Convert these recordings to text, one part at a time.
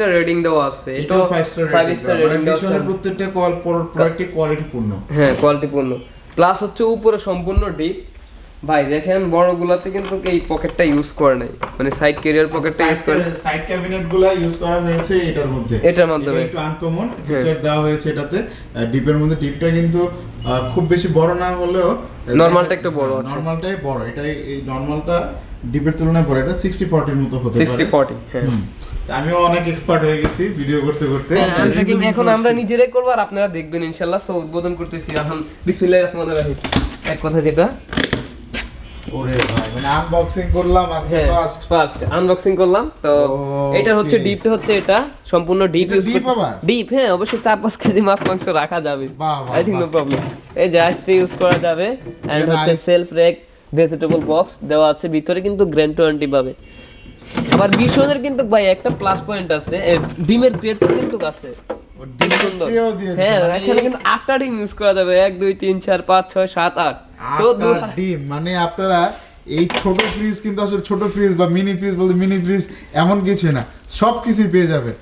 Star rating দেওয়া আছে। এটাও 5 স্টার ফাইভ রেটিং স্টার মানে রেটিং দেওয়া আছে। প্রত্যেকটা কল প্রোডাক্টই কোয়ালিটি পূর্ণ। হ্যাঁ কোয়ালিটিপূর্ণ প্লাস হচ্ছে উপরে সম্পূর্ণ ডিপ ভাই দেখেন বড়গুলোতে কিন্তু এই পকেটটা ইউজ করে নাই। মানে সাইড ক্যারিয়ার পকেটটা ইউজ করে সাইড ক্যাবিনেটগুলা ইউজ করা হয়েছে এটার মধ্যে। এটার মাধ্যমে। একটু আনকমন ফিচার দেওয়া হয়েছে এটাতে। ডিপের মধ্যে ডিপটা কিন্তু খুব বেশি বড় না হলেও Normalটা একটু বড় আছে। নরমালটাই বড়। এটাই এই নরমালটা ডিপের তুলনায় বড়। এটা 60 40 এর মতো হতে পারে। সিক্সটি ফর্টি হ্যাঁ। হুম। তা আমিও অনেক এক্সপার্ট হয়ে গেছি ভিডিও করতে করতে। হ্যাঁ, এখন আমরা নিজেরাই করব আর আপনারা দেখবেন সো উদ্বোধন করতেছি। এখন বিসমিল্লাহির রহমানির রহিম। এক কথা যেটা। ওরে ভাই মানে আনবক্সিং করলাম আজকে হ্যাঁ ফার্স্ট ফার্স্ট আনবক্সিং করলাম। তো Okay. হচ্ছে ডিপটা হচ্ছে এটা। সম্পূর্ণ ডিপ ইউজ deep আবার? ডিপ হ্যাঁ অবশ্যই চার পাঁচ কেজি মাছ মাংস রাখা যাবে। আই থিঙ্ক নো প্রবলেম এই ইউজ করা যাবে। এন্ড হচ্ছে সেলফ রেক ভেজিটেবল বক্স দেওয়া আছে। ভিতরে কিন্তু গ্র্যান্ড ওয়ারেন্টি পাবে। আবার বিশনের কিন্তু ভাই একটা প্লাস পয়েন্ট আছে। ডিমের ক্রিয়েট কিন্তু আছে হ্যাঁ মানে এখানে কিন্তু আটটা ডিম ইউজ করা যাবে। এক দুই তিন চার পাঁচ ছয় সাত আট। ডিম। মানে আপনারা এই ছোট ফ্রিজ কিন্তু আসলে ছোট ফ্রিজ বা মিনি ফ্রিজ বলতে মিনি ফ্রিজ এমন কিছু না। সব কিছুই পেয়ে যাবেন।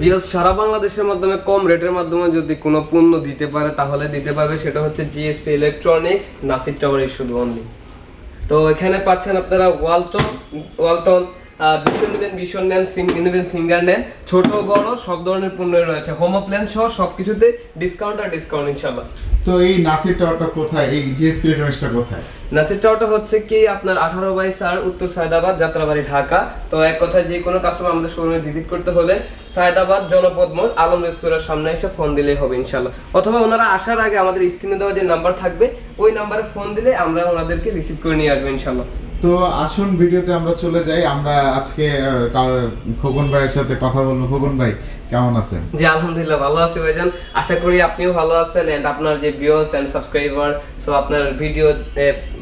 বিকজ সারা বাংলাদেশের মাধ্যমে কম রেটের মাধ্যমে যদি কোনো পণ্য দিতে পারে তাহলে দিতে পারবে। সেটা হচ্ছে জিএসপি ইলেকট্রনিক্স নাসির টাওয়ারে শুধু অনলি তো এখানে পাচ্ছেন আপনারা ওয়ালটন ওয়ালটন ভীষণ নেবেন ভীষণ নেন নেবেন সিঙ্গার নেন ছোট বড় সব ধরনের পণ্যই রয়েছে। হোম প্ল্যান সহ সবকিছুতে ডিসকাউন্ট আর ডিসকাউন্ট ইনশাল্লাহ তো এই নাসির টাওয়ারটা কোথায়? এই জিএসপি কোথায়? নাসির টাওয়ারটা হচ্ছে কি আপনার আঠারো বাই চার উত্তর সায়দাবাদ যাত্রাবাড়ি ঢাকা। তো এক কথায় যে কোনো কাস্টমার আমাদের শোরুমে ভিজিট করতে হলে সায়দাবাদ জনপদ মোড় আলম রেস্তোরাঁর সামনে এসে ফোন দিলেই হবে ইনশাল্লাহ অথবা ওনারা আসার আগে আমাদের স্ক্রিনে দেওয়া যে নাম্বার থাকবে ওই নাম্বারে ফোন দিলে আমরা ওনাদেরকে রিসিভ করে নিয়ে আসব ইনশাল্লাহ তো আসুন ভিডিওতে আমরা চলে যাই। আমরা আজকে খোকন ভাইয়ের সাথে কথা বলব। খোকন ভাই কেমন আছেন? জি আলহামদুলিল্লাহ ভালো আছি ভাইজান। আশা করি আপনিও ভালো আছেন এন্ড আপনার যে ভিউয়ার্স এন্ড সাবস্ক্রাইবার সো আপনার ভিডিও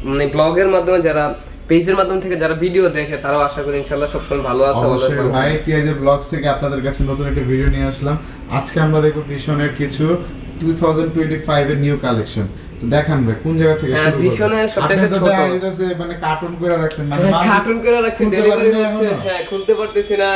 মানে ব্লগের মাধ্যমে যারা পেজের মাধ্যম থেকে যারা ভিডিও দেখে তারাও আশা করি ইনশাল্লাহ সবসময় ভালো আছে অবশ্যই। ভাই টিআইজে ব্লগ থেকে আপনাদের কাছে নতুন একটা ভিডিও নিয়ে আসলাম। আজকে আমরা দেখব ভীষণের কিছু 2025 এর নিউ কালেকশন দেখান ভাই কোন জায়গা থেকে হ্যাঁ, শুরু আপনি ছোট। মানে কার্টুন করে রাখছেন মানে হ্যাঁ, কার্টুন করে রাখছি খুলতে ডেলিভারি হচ্ছে হ্যাঁ খুলতে পারতেছি না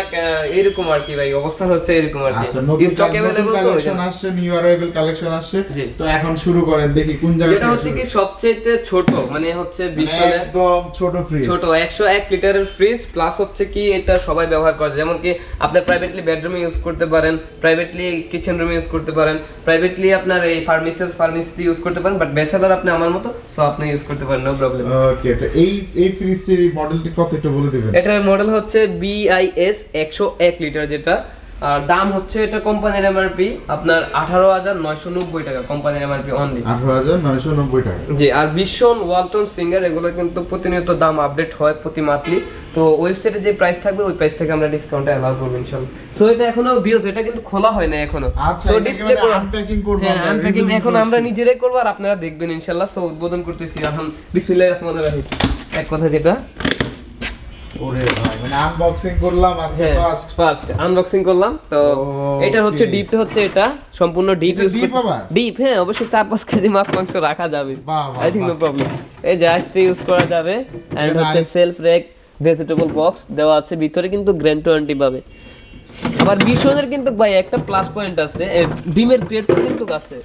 এরকম আর কি ভাই অবস্থা হচ্ছে এরকম আর কি। স্টক তো কালেকশন আসছে নিউ অ্যারাইভেল কালেকশন আসছে তো এখন শুরু করেন দেখি কোন জায়গা থেকে হচ্ছে কি সবচেয়ে ছোট মানে হচ্ছে মানে বিশ্বনের একদম ছোট ফ্রিজ ছোট একশো এক লিটারের ফ্রিজ প্লাস হচ্ছে কি এটা সবাই ব্যবহার করে যেমন কি আপনার প্রাইভেটলি বেডরুমে ইউজ করতে পারেন প্রাইভেটলি কিচেন রুমে ইউজ করতে পারেন প্রাইভেটলি আপনার এই ফার্মেসিস ফার্মেসিতে ইউজ করতে পারেন বাট ব্যাচেলার আপনি আমার মতো সো আপনি ইউজ করতে পারেন নো প্রবলেম ওকে তো এই এই ফ্রিজটির মডেলটি কত একটু বলে দিবেন? এটার মডেল হচ্ছে বিআইএস একশো এক লিটার যেটা দাম হচ্ছে এটা কোম্পানির এমআরপি আপনার আঠারো হাজার নয়শো নব্বই টাকা কোম্পানির এমআরপি অনলি আঠারো হাজার নয়শো নব্বই টাকা। জি আর ভীষণ ওয়ালটন সিঙ্গার এগুলো কিন্তু প্রতিনিয়ত দাম আপডেট হয় প্রতি মান্থলি তো ওয়েবসাইটে যে প্রাইস থাকবে ওই প্রাইস থেকে আমরা ডিসকাউন্টে অ্যালাউ করব ইনশাল্লাহ সো এটা এখনও বিওস এটা কিন্তু খোলা হয় না এখনও। সো ডিসপ্লে মানে unpacking করব হ্যাঁ আনপ্যাকিং এখন আমরা নিজেরাই করব আর আপনারা দেখবেন ইনশাল্লাহ সো উদ্বোধন করতেছি এখন বিসমিল্লাহির রহমানির রহিম এক কথা যেটা ওরে ভাই মানে আনবক্সিং করলাম আজকে হ্যাঁ ফার্স্ট ফার্স্ট আনবক্সিং করলাম তো Okay. হচ্ছে ডিপটা হচ্ছে এটা সম্পূর্ণ ডিপ ইউজ deep আবার? ডিপ হ্যাঁ অবশ্যই চার পাঁচ কেজি মাছ মাংস রাখা যাবে। বাহ, বাহ, আই থিঙ্ক নো প্রবলেম এই যে ইউজ করা যাবে এন্ড হচ্ছে সেলফ রেক ভেজিটেবল বক্স দেওয়া আছে ভিতরে কিন্তু গ্র্যান্ড ওয়ারেন্টি পাবে। আবার বিশনের কিন্তু ভাই একটা প্লাস পয়েন্ট আছে ডিমের ক্রিয়েট কিন্তু আছে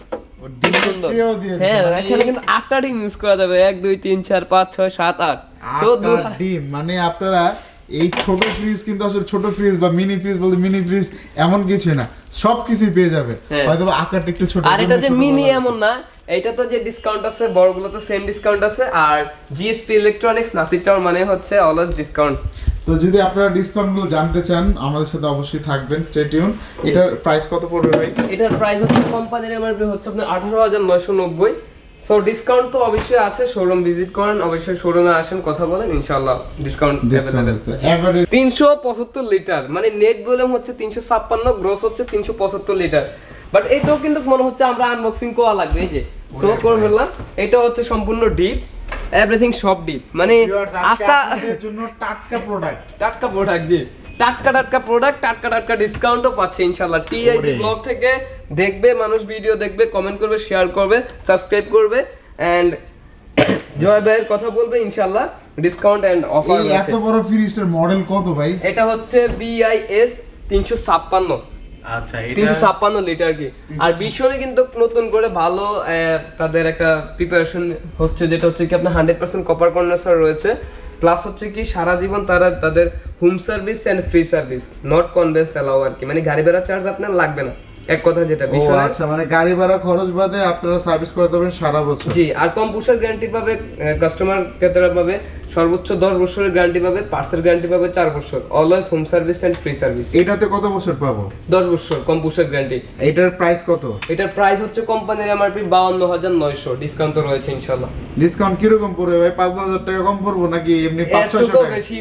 হ্যাঁ মানে এখানে কিন্তু আটটা ডিম ইউজ করা যাবে এক দুই তিন চার পাঁচ ছয় সাত আট। ডিম মানে আপনারা এই ছোট ফ্রিজ কিন্তু আসলে ছোট ফ্রিজ বা মিনি ফ্রিজ বলতে মিনি ফ্রিজ এমন কিছু না সব কিছুই পেয়ে যাবেন। হ্যাঁ। হয়তো আকারটা একটু ছোট আর এটা যে মিনি এমন না এইটা তো যে ডিসকাউন্ট আছে বড়গুলো তো সেম ডিসকাউন্ট আছে আর জিএসপি ইলেকট্রনিক্স নাসির টাওয়ার মানে হচ্ছে অলওয়েজ ডিসকাউন্ট তো যদি আপনারা ডিসকাউন্টগুলো জানতে চান আমাদের সাথে অবশ্যই থাকবেন স্টে টিউন এটার প্রাইস কত পড়বে ভাই? এটার প্রাইস হচ্ছে কোম্পানির এমআরপি হচ্ছে আপনার আঠারো হাজার নয়শো নব্বই। সো ডিসকাউন্ট তো অবশ্যই আছে শোরুম ভিজিট করেন অবশ্যই শোরুমে আসেন কথা বলেন ইনশাল্লাহ ডিসকাউন্ট তিনশো পঁচাত্তর লিটার মানে নেট ভলিউম হচ্ছে তিনশো ছাপ্পান্ন গ্রোস হচ্ছে তিনশো পঁচাত্তর লিটার বাট এটাও কিন্তু মনে হচ্ছে আমরা আনবক্সিং করা লাগবে এই যে। সো করে ফেললাম। এটা হচ্ছে সম্পূর্ণ ডিপ এভরিথিং সব ডিপ মানে আজটা জন্য টাটকা প্রোডাক্ট টাটকা প্রোডাক্ট জি টাটকা টাটকা প্রোডাক্ট টাটকা টাটকা ডিসকাউন্টও পাচ্ছে ইনশাল্লাহ টিআইসি ব্লগ থেকে দেখবে মানুষ ভিডিও দেখবে কমেন্ট করবে শেয়ার করবে সাবস্ক্রাইব করবে এন্ড জয় ভাইয়ের কথা বলবে ইনশাল্লাহ ডিসকাউন্ট এন্ড অফার এত বড় ফ্রিজটার মডেল কত ভাই? এটা হচ্ছে বিআইএস তিনশো ছাপ্পান্ন। আচ্ছা তিনশো ছাপ্পান্ন লিটার কি। আর ভীষণই কিন্তু নতুন করে ভালো আহ, তাদের একটা প্রিপারেশন হচ্ছে যেটা হচ্ছে কি আপনার হান্ড্রেড পার্সেন্ট কপার কন্ডেন্সার রয়েছে। প্লাস হচ্ছে কি সারা জীবন তারা তাদের home service and free service not conveyance allow আর কি। মানে গাড়ি ভাড়া চার্জ আপনার লাগবে না। এক কথা যেটা ভীষণের আচ্ছা মানে গাড়ি ভাড়া খরচ বাদে আপনারা সার্ভিস করে দেবেন সারা বছর। জি আর কম্পুসার গ্যারান্টি পাবে কাস্টমার ক্রেতারা পাবে সর্বোচ্চ দশ বছরের গ্যারান্টি পাবে পার্সেল গ্যারান্টি পাবে চার বছর। Always home service and free service এটাতে কত বছর পাবো? দশ বছর কম্পুসার গ্যারান্টি এটার প্রাইস কত? এটার প্রাইস হচ্ছে কোম্পানির এমআরপি বাউন্ন হাজার নয়শো। ডিসকাউন্ট তো রয়েছে ইনশাল্লাহ ডিসকাউন্ট কীরকম পড়বে ভাই? পাঁচ দশ হাজার টাকা কম পড়ব নাকি এমনি পাঁচ এর ছয়শো থেকেও টাকা? বেশি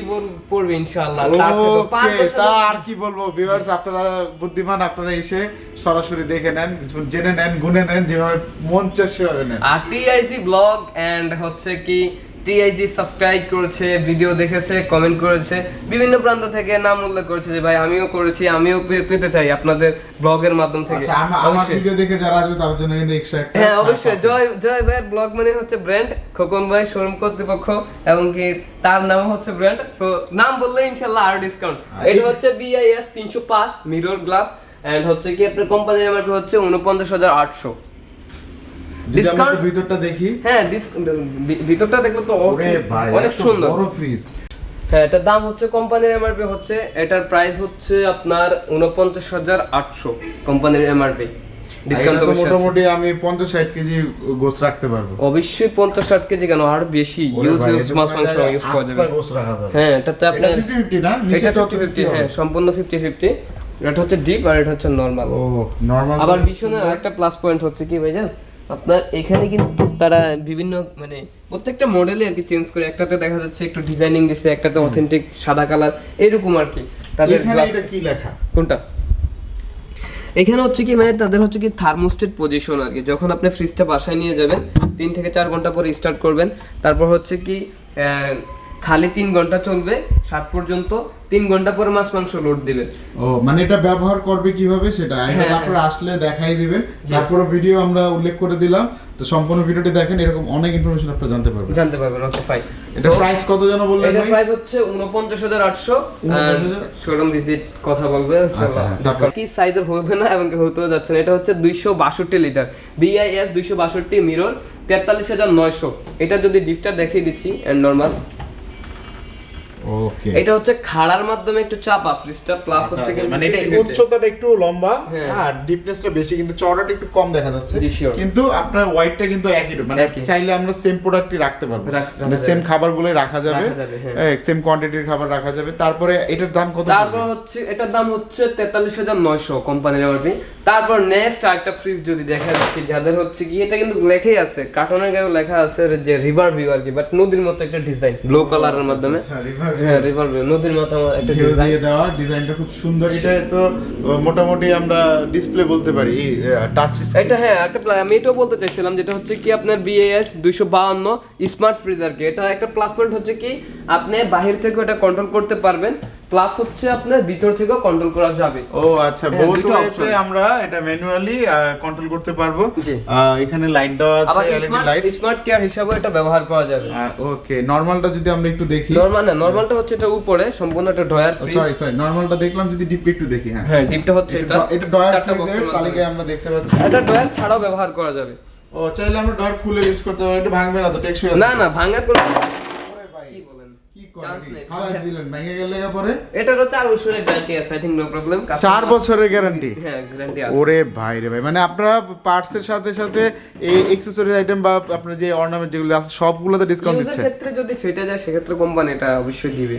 পড়বে ইনশাল্লাহ তার তা হাজার- আর কি বলব ভিউয়ার্স আপনারা বুদ্ধিমান আপনারা এসে সরাসরি দেখে নেন জেনে নেন গুনে নেন যেভাবে মন চায় সেভাবে নেন। আর টিআইজি ব্লগ এন্ড হচ্ছে কি টিআইজি সাবস্ক্রাইব করেছে ভিডিও দেখেছে কমেন্ট করেছে বিভিন্ন প্রান্ত থেকে নাম উল্লেখ করেছে যে ভাই আমিও করেছি আমিও পেতে চাই আপনাদের ব্লগের মাধ্যম থেকে। আচ্ছা আমার ভিডিও দেখে যারা আসবে তাদের জন্য কিন্তু এক্সট্রা হ্যাঁ অবশ্যই। জয় জয় ভাই ব্লগ মানে হচ্ছে ব্র্যান্ড খোকন ভাই শোরুম কর্তৃপক্ষ এবং কি তার নাম হচ্ছে ব্র্যান্ড সো নাম বললে ইনশাল্লাহ আর ডিসকাউন্ট আর এটা হচ্ছে বিআইএস তিনশো পাঁচ মিরর গ্লাস এন্ড হচ্ছে কি আপনার কোম্পানির এমআরপি হচ্ছে? উনপঞ্চাশ হাজার আটশো। একটু ভিতরটা দেখি। হ্যাঁ ভিতরটা দেখলে তো অনেক- সুন্দর। বড় ফ্রিজ হ্যাঁ এটার দাম হচ্ছে কোম্পানির এমআরপি হচ্ছে এটার প্রাইস হচ্ছে আপনার উনপঞ্চাশ হাজার আটশো কোম্পানির এমআরপি ডিসকাউন্ট তো মোটামুটি আমি পঞ্চাশ ষাট কেজি গোস রাখতে পারব। অবশ্যই পঞ্চাশ ষাট কেজি কেন? আর বেশি ইউজ ইউজ মাছ মাংস ইউজ করা যাবে। গোস রাখা যাবে। হ্যাঁ এটাতে এটা আপনার 50-50 না? এটা নিচেরটা ফিফটি ফিফটি 50-50 হ্যাঁ সম্পূর্ণ ফিফটি ফিফটি এটা হচ্ছে ডিপ আর এটা হচ্ছে নর্মাল ও নরমাল আবার ভীষণের একটা প্লাস পয়েন্ট হচ্ছে কি ভাইজান? আপনার এখানে কিন্তু তারা বিভিন্ন মানে প্রত্যেকটা মডেলে আর কি চেঞ্জ করে। একটাতে দেখা যাচ্ছে একটু ডিজাইনিং দিছে একটাতে অথেন্টিক সাদা কালার এরকম আর কি। তাদের এটা কি লেখা? কোনটা? এখানে হচ্ছে কি মানে তাদের হচ্ছে কি থার্মোস্টেট পজিশন আর কি। যখন আপনি ফ্রিজটা বাসায় নিয়ে যাবেন তিন থেকে চার ঘণ্টা পরে স্টার্ট করবেন। তারপর হচ্ছে কি আহ, খালি তিন ঘণ্টা চলবে সাত পর্যন্ত তিন ঘণ্টা পরে মাছ মাংস লোড দিবেন। ও মানে এটা ব্যবহার করবে কীভাবে সেটা? আর হ্যাঁ, তারপরে আসলে দেখাই দিবেন। তারপরে ভিডিও আমরা উল্লেখ করে দিলাম। তো সম্পূর্ণ ভিডিওটি দেখেন এরকম অনেক ইনফরমেশন আপনারা জানতে পারবেন। জানতে পারবেন ওকে ফাইন এটা প্রাইস কত যেন বললেন ভাই? প্রাইস হচ্ছে উনপঞ্চাশ হাজার আটশো। 49,000 শোরুম ভিজিট কথা বলবে আচ্ছা, তারপর? কি সাইজের হবে না এবং কি হতেও যাচ্ছে না। এটা হচ্ছে দুইশো বাষট্টি লিটার বিআইএস দুইশো বাষট্টি মিরর তেতাল্লিশ হাজার নয়শো। এটা যদি ডিপটা দেখিয়ে দিচ্ছি এন্ড নর্মাল ওকে এটা হচ্ছে খাড়ার মাধ্যমে একটু চাপা ফ্রিজটা প্লাস হচ্ছে মানে এটা উচ্চতাটা একটু লম্বা হ্যাঁ। আর ডিপনেসটা বেশি কিন্তু চওড়াটা একটু কম দেখা যাচ্ছে। কিন্তু আপনার ওয়াইটটা কিন্তু একই মানে চাইলে আমরা সেম প্রোডাক্টই রাখতে পারব। রাখা মানে যাবে। সেম খাবারগুলোই রাখা যাবে। হ্যাঁ। সেম কোয়ান্টিটির খাবার রাখা যাবে। তারপরে এটার দাম কত তারপর হচ্ছে এটার দাম হচ্ছে তেতাল্লিশ হাজার নয়শো কোম্পানির এমআরপি তারপর নেক্সট আরেকটা ফ্রিজ যদি দেখা যাচ্ছে যাদের হচ্ছে কি এটা কিন্তু লেখাই আছে কার্টনের গায়েও লেখা আছে যে রিভার ভিউ আর কি বাট নদীর মতো একটা ডিজাইন ব্লু কালারের আচ্ছা, মাধ্যমে? আচ্ছা, view। হ্যাঁ রিভার ভিউ নদীর মতো একটা ডিজাইন দিয়ে দেওয়া ডিজাইনটা খুব সুন্দর এটা তো মোটামুটি আমরা ডিসপ্লে বলতে পারি টাচ এটা হ্যাঁ একটা আমি এটাও বলতে চাইছিলাম যেটা হচ্ছে কি আপনার বিএএস দুইশো বাউন্ন স্মার্ট ফ্রিজ আর কি। এটা একটা প্লাস পয়েন্ট হচ্ছে কি আপনি বাহির থেকে এটা কন্ট্রোল করতে পারবেন। প্লাস হচ্ছে আপনার ভিতর থেকেও কন্ট্রোল করা যাবে। ও আচ্ছা হ্যাঁ, বহুত দুটো ওয়েতে আমরা এটা ম্যানুয়ালি কন্ট্রোল করতে পারব। এখানে লাইট দেওয়া আছে এলইডি লাইট স্মার্ট কেয়ার হিসাবে এটা ব্যবহার করা যাবে। ওকে নরমালটা যদি আমরা একটু দেখি। নরমাল না নরমালটা হচ্ছে এটা উপরে সম্পূর্ণ একটা ড্রয়ার সরি সরি নরমালটা দেখলাম যদি ডিপ একটু দেখি হ্যাঁ। হ্যাঁ ডিপটা হচ্ছে এটা। এটা ড- ডয়ার চারটা ফ্রিজের তালিকায় আমরা দেখতে পাচ্ছি। এটা ড্রয়ার ছাড়াও ব্যবহার করা যাবে। ও চাইলে আমরা ডয়ার খুলে ইউজ করতে পারি এটা ভাঙবে না তো টেকসই আছে। না না ভাঙার কোনো কি বলেন? কি করেন? Chance নেই। ফালাই দিলেন ভেঙে গেলে পরে? এটারও চার বছরের গ্যারান্টি আছে আই থিংক নো প্রবলেম চার বছরের গ্যারান্টি হ্যাঁ গ্যারান্টি আছে। ওরে ভাই রে ভাই মানে আপনারা পার্টসের সাথে সাথে এই অ্যাকসেসরিজ আইটেম বা আপনার যে অর্নামেন্ট যেগুলো আছে সবগুলোতে ডিসকাউন্ট দিচ্ছে? ক্ষেত্রে যদি ফেটে যায় সেক্ষেত্রে কোম্পানি এটা অবশ্যই দিবে।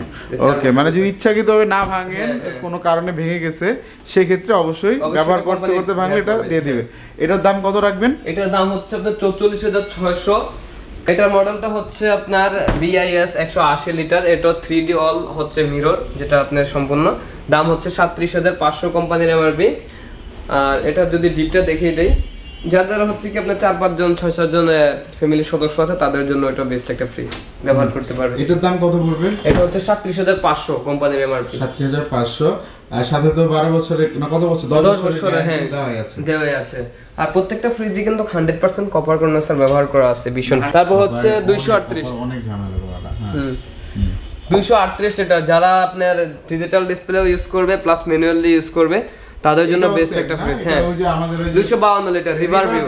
ওকে মানে যদি ইচ্ছাকৃতভাবে না ভাঙেন হ্যাঁ, হ্যাঁ। কোনো কারণে ভেঙে গেছে সেক্ষেত্রে অবশ্যই অবশ্যই ব্যবহার করতে করতে ভাঙলে এটা দিয়ে দিবে। এটার দাম কত রাখবেন? এটার দাম হচ্ছে আপনার চৌচল্লিশ হাজার ছয়শো। এটার মডেলটা হচ্ছে আপনার বিআইএস একশো আশি লিটার এটা থ্রি ডি অল হচ্ছে মিরর যেটা আপনার সম্পূর্ণ। দাম হচ্ছে সাতত্রিশ হাজার পাঁচশো কোম্পানির এমআরপি আর এটা যদি ডিপটা দেখিয়ে দেই যাদের হচ্ছে কি আপনার চার পাঁচজন ছয় সাতজন ফ্যামিলির সদস্য আছে তাদের জন্য এটা বেস্ট একটা ফ্রিজ ব্যবহার করতে পারবে এটার দাম কত পড়বে? এটা হচ্ছে সাতত্রিশ হাজার পাঁচশো কোম্পানির এমআরপি সাতত্রিশ হাজার পাঁচশো। আর সাথে তো বারো বছরের না কত বছর? দশ বছরের বছরের, হ্যাঁ। দেওয়া আছে। আর প্রত্যেকটা ফ্রিজে কিন্তু হান্ড্রেড পার্সেন্ট কপার কন্ডেন্সার ব্যবহার করা আছে ভীষণ। তারপর হচ্ছে দুইশো অনেক- আটত্রিশ। অনেক ঝামেলা করা হুম। দুইশো আটত্রিশ লিটার যারা আপনার ডিজিটাল ডিসপ্লেও ইউজ করবে প্লাস ম্যানুয়ালি ইউজ করবে তাদের জন্য বেস্ট একটা? ফ্রিজ হ্যাঁ। দুইশো বাউন্ন লিটার রিভার ভিউ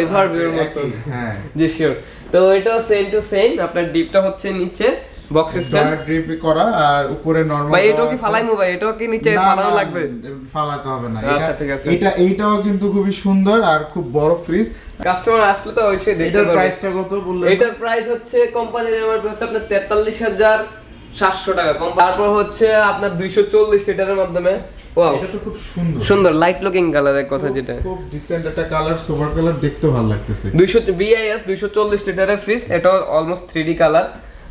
রিভার ভিউর মতো। হ্যাঁ জি শিওর তো এটাও সেম টু সেম আপনার ডিপটা হচ্ছে নিচে বক্স সিস্টেম ড্রিপ করা আর উপরে নরমাল ভাই এটাও কি ফালাই মোবাইল এটাও কি নিচে ফালানো লাগবে? ফালাতে হবে না। আচ্ছা, ঠিক আছে। এটা এইটাও কিন্তু খুবই সুন্দর আর খুব বড় ফ্রিজ কাস্টমার আসলে তো অবশ্যই দেখতে এটার প্রাইসটা কত বললেন? এটার প্রাইস হচ্ছে কোম্পানির এমআরপি হচ্ছে আপনার তেতাল্লিশ হাজার সাতশো টাকা কম। তারপর হচ্ছে আপনার দুইশো চল্লিশ লিটারের মাধ্যমে। ওয়াও এটা তো খুব সুন্দর। সুন্দর লাইট লুকিং কালারের কথা যেটা। খুব ডিসেন্ট একটা কালার সুপার কালার দেখতে ভালো লাগতেছে। দুইশো বিআইএস দুইশো চল্লিশ লিটারের ফ্রিজ এটাও অলমোস্ট কালার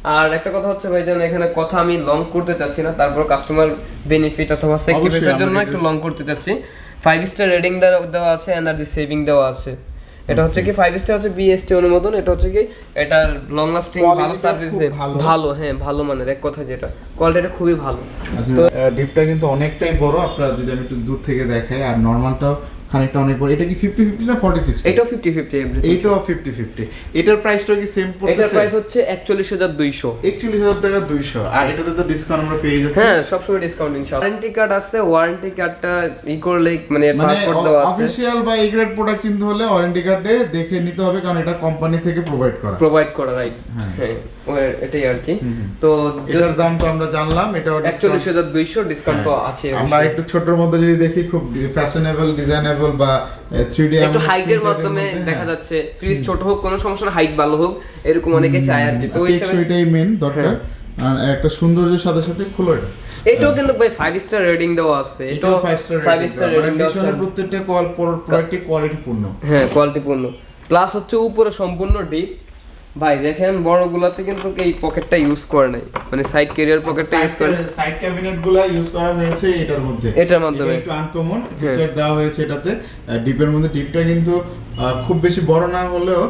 আর একটা কথা হচ্ছে ভাইজান এখানে কথা আমি লং করতে চাচ্ছি না তারপর কাস্টমার বেনিফিট অথবা জন্য একটু একটু- লং করতে চাচ্ছি। ফাইভ স্টার রেটিং দেওয়া আছে এনার্জি সেভিং দেওয়া আছে। এটা হচ্ছে কি ফাইভ স্টার হচ্ছে বিএসটি অনুমোদন এটা হচ্ছে কি এটার লং লাস্টিং ভালো সার্ভিস ভালো। ভালো হ্যাঁ ভালো মানের এক কথা যেটা কোয়ালিটিটা খুবই ভালো তো ডিপটা কিন্তু অনেকটাই বড় আপনারা যদি আমি একটু দূর থেকে দেখাই আর নরমালটাও খানিকটা অনেক বড়। এটা কি ফিফটি ফিফটি না ফর্টি সিক্স এটাও এভরিথিং এইটাও ফিফটি ফিফটি এটার প্রাইসটা কি সেম এটার প্রাইস হচ্ছে একচল্লিশ হাজার দুইশো। একচল্লিশ হাজার টাকা দুইশো। আর এটাতে তো ডিসকাউন্ট আমরা পেয়ে যাচ্ছি। হ্যাঁ সবসময় ডিসকাউন্ট ইনশাআল্লাহ। ওয়ারেন্টি কার্ড আছে ওয়ারেন্টি কার্ডটা ই করলে মানে মানে দেওয়া আছে। অফিসিয়াল বা গ্রেড প্রোডাক্ট কিনতে হলে ওয়ারেন্টি কার্ডে দেখে নিতে হবে কারণ এটা কোম্পানি থেকে প্রোভাইড করা। প্রোভাইড করা রাইট হ্যাঁ। হ্যাঁ এটাই আর কি। তো এটার দাম তো আমরা জানলাম এটা একচল্লিশ হাজার দুইশো ডিসকাউন্ট তো আছে। আমরা একটু ছোটর মধ্যে যদি দেখি খুব ফ্যাশনেবল ডিজাইনেবল বা থ্রি ডি একটু হাইটের মাধ্যমে হ্যাঁ। দেখা যাচ্ছে। ফ্রিজ ছোট হোক কোনো সমস্যা না হাইট ভালো হোক এরকম অনেকে চায় আর কি। তো এটাই মেন দরকার। হ্যাঁ। আর একটা সৌন্দর্যের সাথে সাথে খুলো এটা এটাও কিন্তু ভাই ফাইভ স্টার রেটিং দেওয়া আছে। এটাও এটাও five star five star rating দেওয়া। আছে। প্রত্যেকটা কল প্রোডাক্টই কোয়ালিটি পূর্ণ হ্যাঁ কোয়ালিটিপূর্ণ প্লাস হচ্ছে উপরে সম্পূর্ণ ডিপ ভাই দেখেন বড়গুলোতে কিন্তু এই পকেটটা ইউজ করে নাই। মানে সাইড ক্যারিয়ার পকেটটা ইউজ করে সাইড ক্যাবিনেটগুলা ইউজ করা হয়েছে এটার মধ্যে। এটার মাধ্যমে। একটু আনকমন ফিচার দেওয়া হয়েছে এটাতে। ডিপের মধ্যে ডিপটা কিন্তু খুব বেশি বড় না হলেও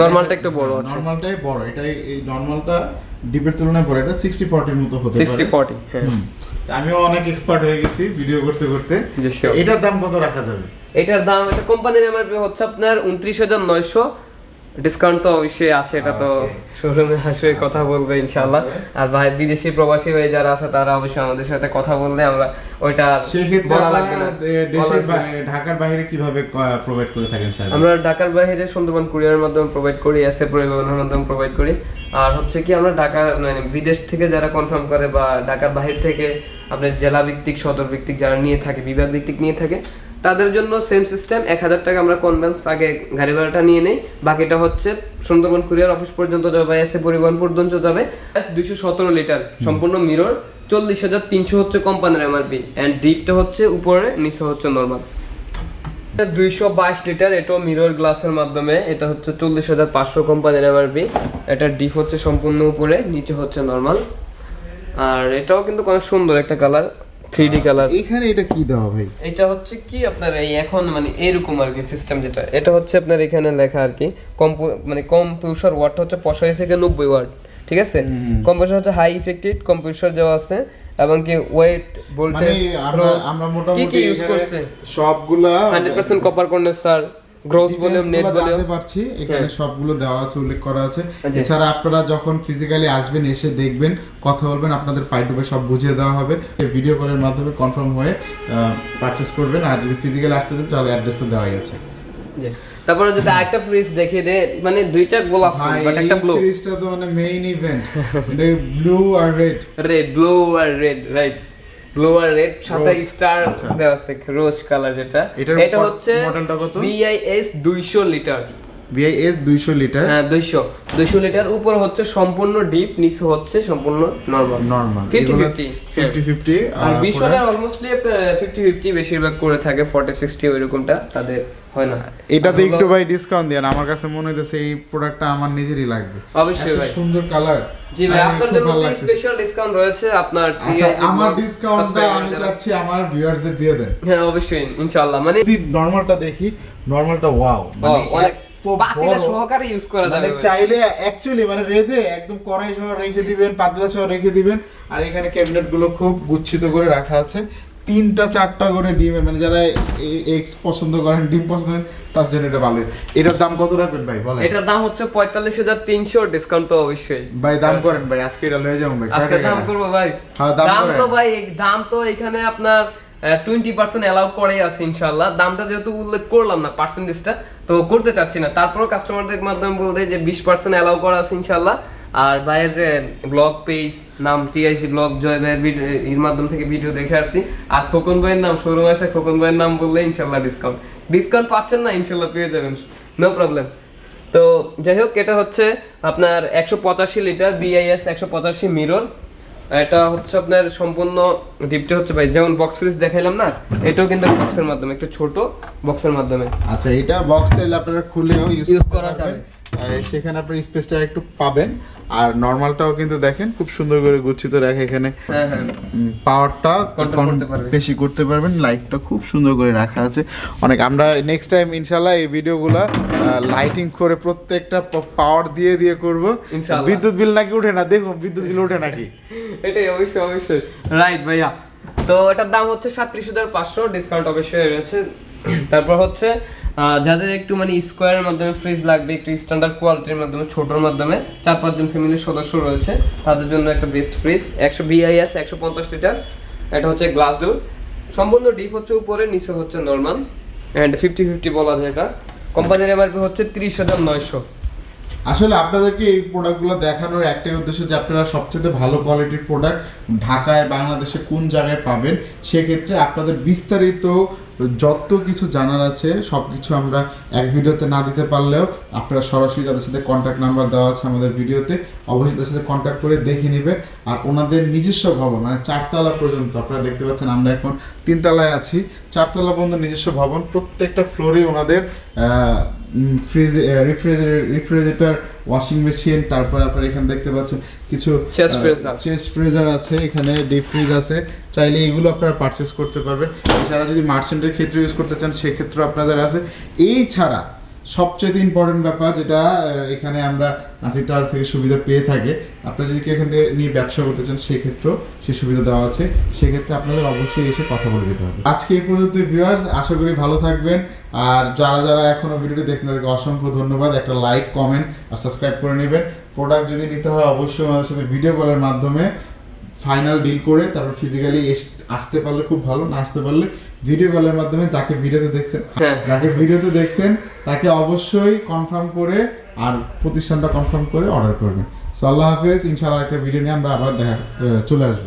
Normalটা একটু বড় আছে। নরমালটাই বড়। এটাই এই নরমালটা ডিপের তুলনায় বড়। এটা 60 40 এর মতো হতে পারে। সিক্সটি ফর্টি হ্যাঁ। হুম। তা আমিও অনেক এক্সপার্ট হয়ে গেছি ভিডিও করতে করতে। এটার দাম কত রাখা যাবে? এটার দাম এটা কোম্পানির এমআরপি হচ্ছে আপনার উনত্রিশ হাজার নয়শো ডিসকাউন্ট তো অবশ্যই আছে এটা তো শোরুমে আসে কথা বলবে ইনশাআল্লাহ। আর ভাই বিদেশি প্রবাসী হয়ে যারা আছে তারা অবশ্যই আমাদের সাথে কথা বললে আমরা ওইটা বলা লাগবে না। দেশের ঢাকার বাইরে কীভাবে প্রোভাইড করে থাকেন স্যার আমরা ঢাকার বাইরে সুন্দরবন কুরিয়ারের মাধ্যমে প্রোভাইড করি এসএ পরিবহনের মাধ্যমে প্রোভাইড করি। আর হচ্ছে কি আমরা ঢাকা মানে বিদেশ থেকে যারা কনফার্ম করে বা ঢাকার বাহির থেকে আপনার জেলা ভিত্তিক সদর ভিত্তিক যারা নিয়ে থাকে বিভাগ ভিত্তিক নিয়ে থাকে তাদের জন্য সেম সিস্টেম এক হাজার টাকা আমরা কনভেন্স আগে গাড়ি ভাড়াটা নিয়ে নেই। বাকিটা হচ্ছে সুন্দরবন কুরিয়ার অফিস পর্যন্ত যাবে বা এসএ পরিবহন পর্যন্ত যাবে। দুইশো সতেরো লিটার সম্পূর্ণ মিরর চল্লিশ হাজার তিনশো হচ্ছে কোম্পানির এমআরপি অ্যান্ড ডিপটা হচ্ছে উপরে, নিচে হচ্ছে নর্মাল দুইশো বাইশ লিটার এটাও মিরর গ্লাসের মাধ্যমে। এটা হচ্ছে চল্লিশ হাজার পাঁচশো কোম্পানির এমআরপি এটা ডিপ হচ্ছে সম্পূর্ণ উপরে, নিচে হচ্ছে নর্মাল আর এটাও কিন্তু অনেক সুন্দর একটা কালার থ্রি ডি কালার এখানে এটা কি দেওয়া ভাই? এটা হচ্ছে কি আপনার এই এখন মানে এরকম আর কি সিস্টেম যেটা। এটা হচ্ছে আপনার এখানে লেখা আর কি কম মানে কম্পিউটার ওয়াটটা হচ্ছে পঁচাশি থেকে নব্বই ওয়াট ঠিক আছে? কম্পিউটার হচ্ছে হাই ইফেক্টেড কম্পিউটার দেওয়া আছে এবং কি ওয়েট মানে ভোল্টেজ আমরা মোটামুটি কি ইউজ করছে? সবগুলা hundred percent copper condenser gross volume net volume জানতে পারছি এখানে সবগুলো দেওয়া আছে উল্লেখ করা আছে। আচ্ছা। এছাড়া আপনারা যখন ফিজিক্যালি আসবেন এসে দেখবেন কথা বলবেন আপনাদের পাই টু সব বুঝিয়ে দেওয়া হবে। ভিডিও কলের মাধ্যমে কনফার্ম হয়ে পারচেস করবেন। আর যদি ফিজিক্যালি আসতে চান তাহলে অ্যাড্রেস তো দেওয়াই আছে। তারপরে যদি আরেকটা ফ্রিজ দেখিয়ে দে মানে দুইটা গোলাপ ফুল বাট একটা ব্লু ফ্রিজটা তো মানে মেইন ইভেন্ট ব্লু আর রেড রেড ব্লু আর রেড রাইট ব্লু আর রেড সাথে স্টার। দেওয়া আছে রোজ কালার যেটা এটা হচ্ছে মডেলটা কত? বিআইএস 200 লিটার ভিআইএস দুইশো লিটার? হ্যাঁ 200 200 লিটার। উপর হচ্ছে সম্পূর্ণ ডিপ নিচে হচ্ছে সম্পূর্ণ নরমাল। নর্মাল। 50-50 ফিফটি ফিফটি আর বিশনের অলমোস্টলি 50 50 বেশিরভাগ করে থাকে 40 60 ওইরকমটা তাদের হয় না। এটাতে একটু ভাই ডিসকাউন্ট দেন। আমার কাছে মনে হইতেছে এই প্রোডাক্টটা আমার নিজেরই লাগবে। অবশ্যই ভাই। সুন্দর কালার জি ভাই আপনার জন্য স্পেশাল ডিসকাউন্ট রয়েছে। আপনার আচ্ছা আমার ডিসকাউন্টটা আমি চাচ্ছি আমার ভিউয়ারদের দিয়ে দেন। হ্যাঁ অবশ্যই ইনশাআল্লাহ। মানে নরমালটা দেখি নরমালটা ওয়াও মানে সহকারে ইউজ করা মানে যাবে। চাইলে অ্যাকচুয়ালি মানে রেঁধে একদম কড়াই সহ রেখে দিবেন পাতলা সহ রেখে দিবেন। আর এখানে ক্যাবিনেটগুলো খুব গুচ্ছিত করে রাখা আছে। তিনটা চারটা করে ডিম মানে যারা এক্স পছন্দ করেন ডিম পছন্দ করেন তার জন্য এটা ভালো। এটার দাম কত রাখবেন ভাই বলেন। এটার দাম হচ্ছে পঁয়তাল্লিশ হাজার তিনশো ডিসকাউন্ট তো অবশ্যই। ভাই দাম করেন ভাই আজকে এটা লয়ে যাব ভাই আজকে দাম করব ভাই। হ্যাঁ, দাম তো ভাই দাম তো এখানে আপনার টোয়েন্টি পার্সেন্ট অ্যালাউ করে আছে ইনশাল্লাহ দামটা যেহেতু উল্লেখ করলাম না পার্সেন্টেজটা তো করতে চাচ্ছি না। তারপরেও কাস্টমারদের মাধ্যমে বলতে যে বিশ পার্সেন্ট অ্যালাউ করা আছে ইনশাল্লাহ আর ভাইয়ের ব্লগ পেজ নাম টিআইসি ব্লগ জয় ভাইয়ের এর মাধ্যম থেকে ভিডিও দেখে আসছি। আর খোকন ভাইয়ের নাম শোরুম আসে, খোকন ভাইয়ের নাম বললে ইনশাল্লাহ ডিসকাউন্ট ডিসকাউন্ট পাচ্ছেন না ইনশাল্লাহ পেয়ে যাবেন। নো প্রবলেম তো যাই হোক, এটা হচ্ছে আপনার একশো পঁচাশি লিটার বিআইএস একশো পঁচাশি মিরর এটা হচ্ছে আপনার সম্পূর্ণ ডিপটা হচ্ছে ভাই যেমন বক্স ফ্রিজ দেখাইলাম না এটাও কিন্তু বক্সের মাধ্যমে একটু ছোট বক্সের মাধ্যমে আচ্ছা এটা বক্স চাইলে আপনারা খুলেও ইউজ করা যাবে। সেখানে আপনার স্পেসটা একটু পাবেন। আর নর্মালটাও কিন্তু দেখেন খুব সুন্দর করে গুচ্ছিত রাখে এখানে হ্যাঁ হ্যাঁ। পাওয়ারটা করতে পারবে। বেশি করতে পারবেন লাইটটা খুব সুন্দর করে রাখা আছে। অনেক আমরা নেক্সট টাইম ইনশাল্লাহ এই ভিডিওগুলো লাইটিং করে প্রত্যেকটা পাওয়ার দিয়ে দিয়ে করব। বিদ্যুৎ বিল নাকি ওঠে না? দেখুন বিদ্যুৎ বিল ওঠে নাকি? এটাই অবশ্যই অবশ্যই। রাইট ভাইয়া। তো এটার দাম হচ্ছে সাতত্রিশ হাজার পাঁচশো ডিসকাউন্ট অবশ্যই রয়েছে। তারপর হচ্ছে যাদের একটু মানে স্কোয়ারের মাধ্যমে ফ্রিজ লাগবে, একটু স্ট্যান্ডার্ড কোয়ালিটির মাধ্যমে, ছোটোর মাধ্যমে, চার পাঁচজন ফ্যামিলির সদস্য রয়েছে, তাদের জন্য একটা বেস্ট ফ্রিজ একশো বিআইএস একশো পঞ্চাশ লিটার এটা হচ্ছে গ্লাস ডোর সম্পূর্ণ ডিপ হচ্ছে উপরে, নিচে হচ্ছে নর্মাল অ্যান্ড ফিফটি ফিফটি বলা যায় এটা। কোম্পানির এমআরপি হচ্ছে তিরিশ হাজার নয়শো। আসলে আপনাদেরকে এই প্রোডাক্টগুলো দেখানোর একটাই উদ্দেশ্য যে আপনারা সবচেয়ে ভালো কোয়ালিটির প্রোডাক্ট ঢাকায়, বাংলাদেশে কোন জায়গায় পাবেন, সেক্ষেত্রে আপনাদের বিস্তারিত যত কিছু জানার আছে সব কিছু আমরা এক ভিডিওতে না দিতে পারলেও আপনারা সরাসরি যাদের সাথে কন্ট্যাক্ট নাম্বার দেওয়া আছে আমাদের ভিডিওতে, অবশ্যই তাদের সাথে কন্ট্যাক্ট করে দেখে নেবেন আর ওনাদের নিজস্ব ভবন মানে চারতলা পর্যন্ত, আপনারা দেখতে পাচ্ছেন আমরা এখন তিনতলায় আছি। চারতলা পর্যন্ত নিজস্ব ভবন, প্রত্যেকটা ফ্লোরে ওনাদের ফ্রিজ রেফ্রিজারেটর ওয়াশিং মেশিন তারপর আপনারা এখানে দেখতে পাচ্ছেন কিছু। চেস্ট ফ্রিজার আছে এখানে ডিপ ফ্রিজ আছে। চাইলে এগুলো আপনারা পারচেস করতে পারবেন। এছাড়া যদি মার্চেন্টের ক্ষেত্রে ইউজ করতে চান সেক্ষেত্রেও আপনাদের আছে। এই ছাড়া সবচেয়ে ইম্পর্টেন্ট ব্যাপার যেটা এখানে আমরা নাসির টাওয়ার থেকে সুবিধা পেয়ে থাকে। আপনারা যদি কেউ এখান থেকে নিয়ে ব্যবসা করতে চান, সেক্ষেত্রেও সেই সুবিধা দেওয়া আছে। সেক্ষেত্রে আপনাদের অবশ্যই এসে কথা বলে দিতে হবে। আজকে এই পর্যন্ত ভিউয়ার্স আশা করি ভালো থাকবেন। আর যারা যারা এখনও ভিডিওটি দেখছেন, তাদেরকে অসংখ্য ধন্যবাদ। একটা লাইক কমেন্ট আর সাবস্ক্রাইব করে নেবেন। প্রোডাক্ট যদি নিতে হয়, অবশ্যই আমাদের সাথে ভিডিও কলের মাধ্যমে ফাইনাল ডিল করে, তারপর ফিজিক্যালি আসতে পারলে খুব ভালো, না আসতে পারলে ভিডিও কলের মাধ্যমে যাকে ভিডিওতে দেখছেন হ্যাঁ। যাকে ভিডিওতে দেখছেন তাকে অবশ্যই কনফার্ম করে আর প্রতিষ্ঠানটা কনফার্ম করে অর্ডার করবেন সো আল্লাহ হাফেজ ইনশাআল্লাহ একটা ভিডিও নিয়ে আমরা আবার দেখা চলে আসব